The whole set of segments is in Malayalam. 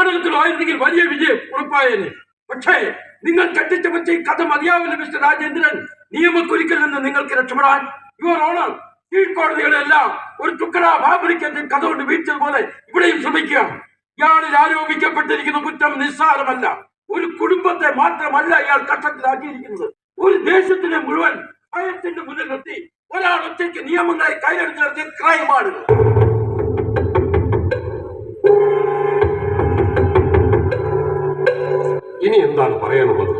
സിനിമയിലോ ആയിരുന്നെങ്കിൽ വലിയ വിജയം ഉറപ്പായേനെ. പക്ഷേ നിങ്ങൾ കെട്ടിച്ചമച്ച ഈ കഥ മതിയാവില്ല മിസ്റ്റർ രാജേന്ദ്രൻ. നിയമക്കുരുക്കിൽ നിന്ന് നിങ്ങൾക്ക് രക്ഷപ്പെടാൻ യുവർ ഓണർ കീഴ്ക്കോടതികളെല്ലാം ഒരു തുക്കട ബാബരിക്കന്റെ കഥ കൊണ്ട് വീഴ്ചതുപോലെ ഇവിടെയും ശ്രമിക്കുകയാണ്. ഇയാളിൽ ആരോപിക്കപ്പെട്ടിരിക്കുന്ന കുറ്റം നിസ്സാരമല്ല. ഒരു കുടുംബത്തെ മാത്രമല്ല ഇയാൾ കഷ്ടത്തിലാക്കിയിരിക്കുന്നത്. ഒരു ദേശത്തിനെ മുഴുവൻ ഭയത്തിന്റെ മുന്നിൽ നിർത്തി ഒരാൾ ഒറ്റയ്ക്ക് നിയമങ്ങളെ കൈയെടുത്ത് ക്രൈമാണ് ഇനി എന്താണ് പറയാനുള്ളത്?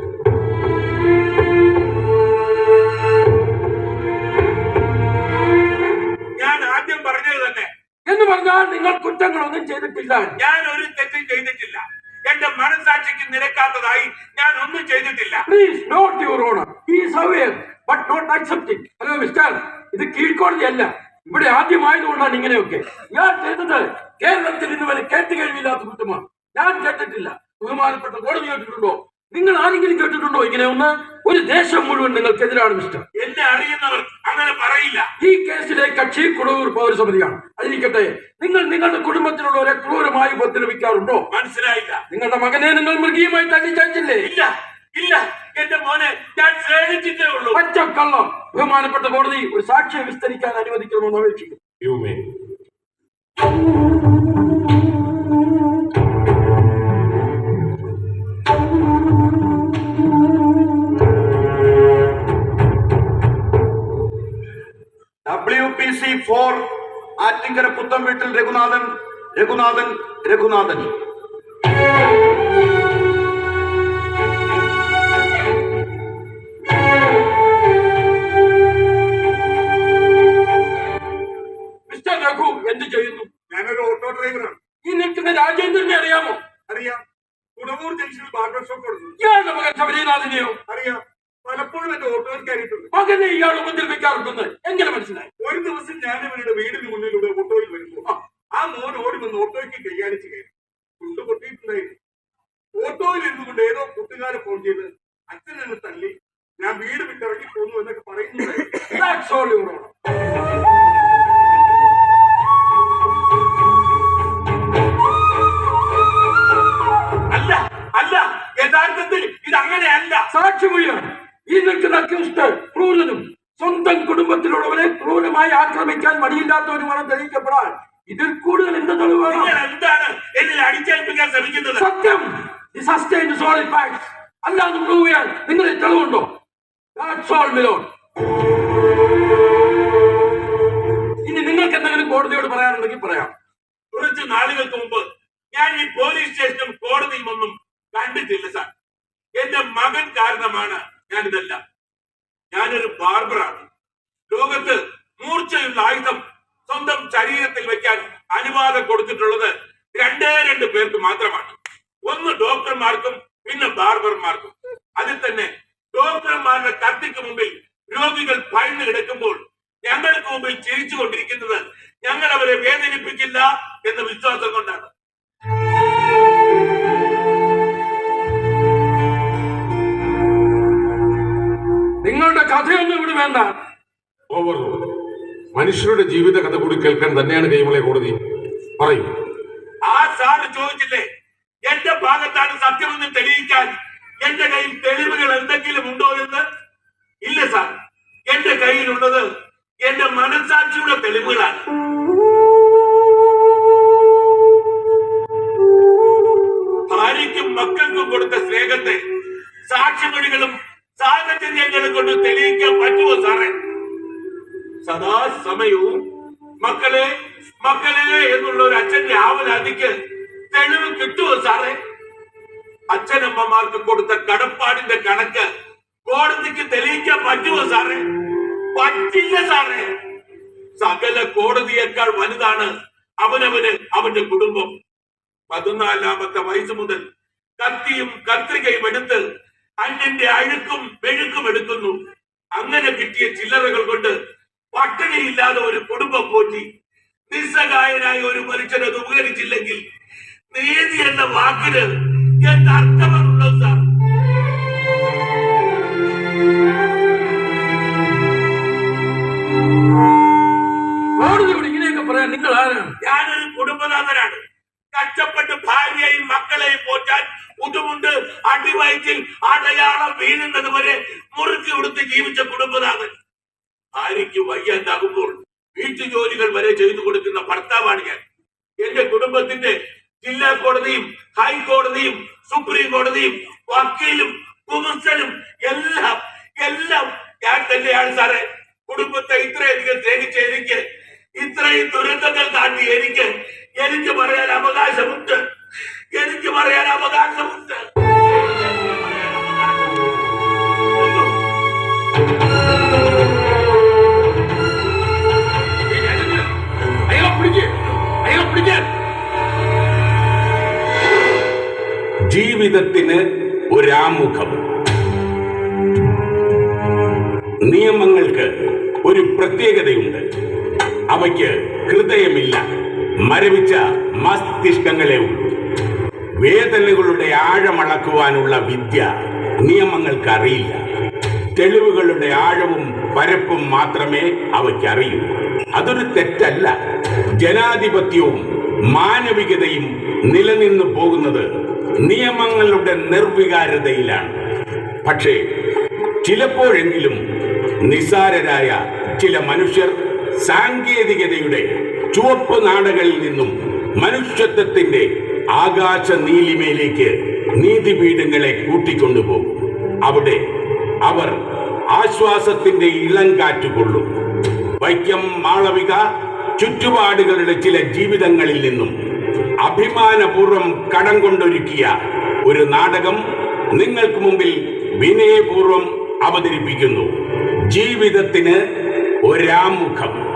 ഞാൻ ആദ്യം പറഞ്ഞത് തന്നെ. എന്ന് പറഞ്ഞാൽ നിങ്ങൾ കുറ്റങ്ങളൊന്നും ചെയ്തിട്ടില്ല. ഞാൻ ഒരു തെറ്റും ചെയ്തിട്ടില്ല. എന്റെ മനസാക്ഷിക്ക് നിരക്കാത്തതായി ഞാൻ ഒന്നും ചെയ്തിട്ടില്ല. Please note your honour is aware but not accepting hello mister ഇത് കീഴ്ക്കോടതിയല്ല ഇവിടെ ആദ്യമായതുകൊണ്ടാണ് ഇങ്ങനെയൊക്കെ. ഞാൻ ചെയ്തത് കേരളത്തിൽ ഇന്ന് വരെ കേട്ട് കഴിവില്ലാത്ത കുറ്റമാണ്. ഞാൻ കേട്ടിട്ടില്ല. ബഹുമാനപ്പെട്ട കോടതി കേട്ടിട്ടുണ്ടോ? നിങ്ങൾ ആരെങ്കിലും കേട്ടിട്ടുണ്ടോ ഇങ്ങനെ ഒന്ന്? ഒരു ദേശം മുഴുവൻ നിങ്ങൾക്കെതിരാണ് മിസ്റ്റർ എന്നെ അറിയുന്നവർ അങ്ങനെ പറയില്ല. ഈ കേസിലെ കക്ഷി കുടവൂർ പൗരസമിതിയാണ്. അതിരിക്കട്ടെ നിങ്ങൾ നിങ്ങളുടെ കുടുംബത്തിലുള്ളവരെ ക്രൂരമായി ഉപദ്രവിക്കാറുണ്ടോ? മനസ്സിലായില്ല. നിങ്ങളുടെ മകനെ നിങ്ങൾ മൃഗീയമായി തല്ലിച്ചേച്ചില്ലേ ഇല്ല ഇല്ല. എന്റെ മോനെ ഞാൻ സ്നേഹിച്ചിട്ടേ ഉള്ളൂ. പച്ചക്കള്ളം. ബഹുമാനപ്പെട്ട കോടതി ഒരു സാക്ഷ്യം വിസ്തരിക്കാൻ അനുവദിക്കണമെന്ന് അപേക്ഷിക്കുന്നു. ആറ്റിങ്കര പുത്തം വീട്ടിൽ രഘുനാഥൻ രഘുനാഥൻ രഘുനാഥൻ. മിസ്റ്റർ രഘു എന്ത് ചെയ്യുന്നു? ഞാനൊരു ഓട്ടോ ഡ്രൈവറാണ്. ഈ നിൽക്കുന്ന രാജേന്ദ്രനെ അറിയാമോ? അറിയാം. കുടവൂർ ജംഗ്ഷനിൽ ബാർബർ ഷോപ്പ് കൊടുക്കുന്നു. ഇയാളുടെ മകൻ ശബരിനാഥിനെയോ? അറിയാം. പലപ്പോഴും എന്റെ ഓട്ടോയിൽ കയറിയിട്ടുണ്ട്. മകനെ ഇയാൾ ഉപദ്രവിക്കാറുണ്ടെന്ന് എങ്ങനെ മനസ്സിലായി? ഒരു ദിവസം ഞാൻ ഇവരുടെ വീടിന് മുന്നിലൂടെ ഓട്ടോയിൽ വരുന്നു ആ മോൻ ഓടി വന്ന് ഓട്ടോയ്ക്ക് കൈകാണിച്ച് കുടുംബത്തിലുള്ളവരെ ക്രൂരമായി ആക്രമിക്കാൻ മടിയില്ലാത്തവരുമാണ് തെളിയിക്കപ്പെടാൻ. ഇതിൽ കൂടുതൽ എന്ത് തെളിവ് വേണം? നിങ്ങൾ എന്താണ് അടിച്ചേൽപ്പിക്കാൻ ശ്രമിക്കുന്നത്? സത്യം. സോളിഡ് ഫാക്ട്സ് അല്ലാതെ പ്രൂവ് ചെയ്യാൻ. നിങ്ങൾ തെളിവുണ്ടോ? All, my ഇനി നിങ്ങൾക്ക് എന്തെങ്കിലും കോടതിയോട് പറയാനുണ്ടെങ്കിൽ പറയാം. കുറച്ച് നാളുകൾക്ക് മുമ്പ് ഞാൻ ഈ പോലീസ് സ്റ്റേഷനും കോടതിയും ഒന്നും കണ്ടിട്ടില്ല സാർ. എന്റെ മകൻ കാരണമാണ് ഞാനിതെല്ലാം. ഞാനൊരു ബാർബറാണ്. അനുവാദം കൊടുത്തിട്ടുള്ളത് രണ്ടേ രണ്ട് പേർക്ക് മാത്രമാണ്. ഒന്ന് ഡോക്ടർമാർക്കും പിന്നെ ബാർബർമാർക്കും. അതിൽ തന്നെ ഡോക്ടർമാരുടെ കത്തിക്ക് മുമ്പിൽ രോഗികൾ ഭയന്ന് കിടക്കുമ്പോൾ ഞങ്ങൾക്ക് മുമ്പിൽ ചിരിച്ചു കൊണ്ടിരിക്കുന്നത് ഞങ്ങൾ അവരെ വേദനിപ്പിക്കില്ല എന്ന വിശ്വാസം കൊണ്ടാണ്. നിങ്ങളുടെ കഥയൊന്നും ഇവിടെ വേണ്ട. ഓവർ മനുഷ്യരുടെ ജീവിത കഥ കൂടി കേൾക്കാൻ തന്നെയാണ് കൈമളെ കോടതി. പറയൂ. ആ സാറ് ചോദിച്ചില്ലേ എന്റെ ഭാഗത്താണ് സത്യമെന്ന് തെളിയിക്കാൻ എന്റെ കയ്യിൽ തെളിവുകൾ എന്തെങ്കിലും ഉണ്ടോ എന്ന്? ഇല്ല സാർ എന്റെ കയ്യിലുള്ളത് എന്റെ മനസാക്ഷിയുടെ തെളിവുകളാണ്. ഭാര്യയ്ക്കും മക്കൾക്കും കൊടുത്ത സ്നേഹത്തെ സാക്ഷിമൊഴികളും സാഹചര്യങ്ങളും കൊണ്ട് തെളിയിക്കാൻ പറ്റുമോ സാറേ? സദാ സമയവും മക്കളെ മക്കളെ എന്നുള്ള ഒരു അച്ഛന്റെ ആവലാതിക്ക് തെളിവ് കിട്ടുമോ സാറേ? അച്ഛനമ്മമാർക്ക് കൊടുത്ത കടപ്പാടിന്റെ കണക്ക് കോടതിക്ക് തെളിയിക്കാൻ പറ്റുമോ സാറേ? പറ്റില്ല സാറേ. സകല കോടതിയേക്കാൾ വലുതാണ് അവനവന് അവന്റെ കുടുംബം. പതിനാലാമത്തെ വയസ്സ് മുതൽ കത്തിയും കത്രികയും എടുത്ത് അന്യന്റെ അഴുക്കും മെഴുക്കും എടുക്കുന്നു. അങ്ങനെ കിട്ടിയ ചില്ലറകൾ കൊണ്ട് പട്ടിണിയില്ലാതെ ഒരു കുടുംബം പോറ്റി നിസ്സഹായനായ ഒരു മനുഷ്യനെ അത് ഉപകരിച്ചില്ലെങ്കിൽ നീതി എന്ന വാക്കിന് എന്ത് അർത്ഥമാണുള്ളത് സാർ? കോടതിയോട് ഇങ്ങനെയൊക്കെ പറയാൻ നിങ്ങൾ ആരാണ്? ഞാനൊരു കുടുംബനാഥനാണ്. കഷ്ടപ്പെട്ട് ഭാര്യയെയും മക്കളെയും പോറ്റാൻ ഉടുമുണ്ട് അടിവയറ്റിൽ അടയാളം വീഴുന്നത് വരെ മുറുക്കി കൊടുത്ത് ജീവിച്ച കുടുംബനാഥൻ. ഭാര്യയ്ക്ക് വയ്യാണ്ടാകുമ്പോൾ വീട്ടു ജോലികൾ വരെ ചെയ്തു കൊടുക്കുന്ന ഭർത്താവാണ് ഞാൻ. എന്റെ കുടുംബത്തിന്റെ ജില്ലാ കോടതിയും ഹൈക്കോടതിയും സുപ്രീം കോടതിയും വക്കീലും കുമസലും എല്ലാം എല്ലാം ഞാൻ തന്നെയാണ് സാറേ. കുടുംബത്തെ ഇത്രയധികം സ്നേഹിച്ച എനിക്ക് ഇത്രയും ദുരന്തങ്ങൾ താണ്ടി എനിക്ക് എനിക്ക് പറയാൻ അവകാശമുണ്ട്. എനിക്ക് പറയാൻ അവകാശമുണ്ട്. ജീവിതത്തിന് ഒരാമുഖം. നിയമങ്ങൾക്ക് ഒരു പ്രത്യേകതയുണ്ട്. അവയ്ക്ക് ഹൃദയമില്ല. മരവിച്ച മസ്തിഷ്കങ്ങളെ ഉള്ളൂ. വേദനകളുടെ ആഴമളക്കുവാനുള്ള വിദ്യ നിയമങ്ങൾക്ക് അറിയില്ല തെളിവുകളുടെ ആഴവും പരപ്പും മാത്രമേ അവയ്ക്ക് അറിയൂ അതൊരു തെറ്റല്ല. ജനാധിപത്യവും മാനവികതയും നിലനിന്നു പോകുന്നത് നിയമങ്ങളുടെ നിർവികാരതയിലാണ്. പക്ഷേ ചിലപ്പോഴെങ്കിലും നിസാരരായ ചില മനുഷ്യർ സാങ്കേതികതയുടെ ചുവപ്പ് നാടകളിൽ നിന്നും മനുഷ്യത്വത്തിന്റെ ആകാശ നീലിമയിലേക്ക് നീതിപീഠങ്ങളെ കൂട്ടിക്കൊണ്ടുപോകും. അവിടെ അവർ ആശ്വാസത്തിന്റെ ഇളം കാറ്റുകൊള്ളും. വൈക്കം മാളവിക ചുറ്റുപാടുകളുടെ ചില ജീവിതങ്ങളിൽ നിന്നും അഭിമാനപൂർവം കടം കൊണ്ടൊരുക്കിയ ഒരു നാടകം നിങ്ങൾക്ക് മുമ്പിൽ വിനയപൂർവം അവതരിപ്പിക്കുന്നു. ജീവിതത്തിന് ഒരാമുഖം.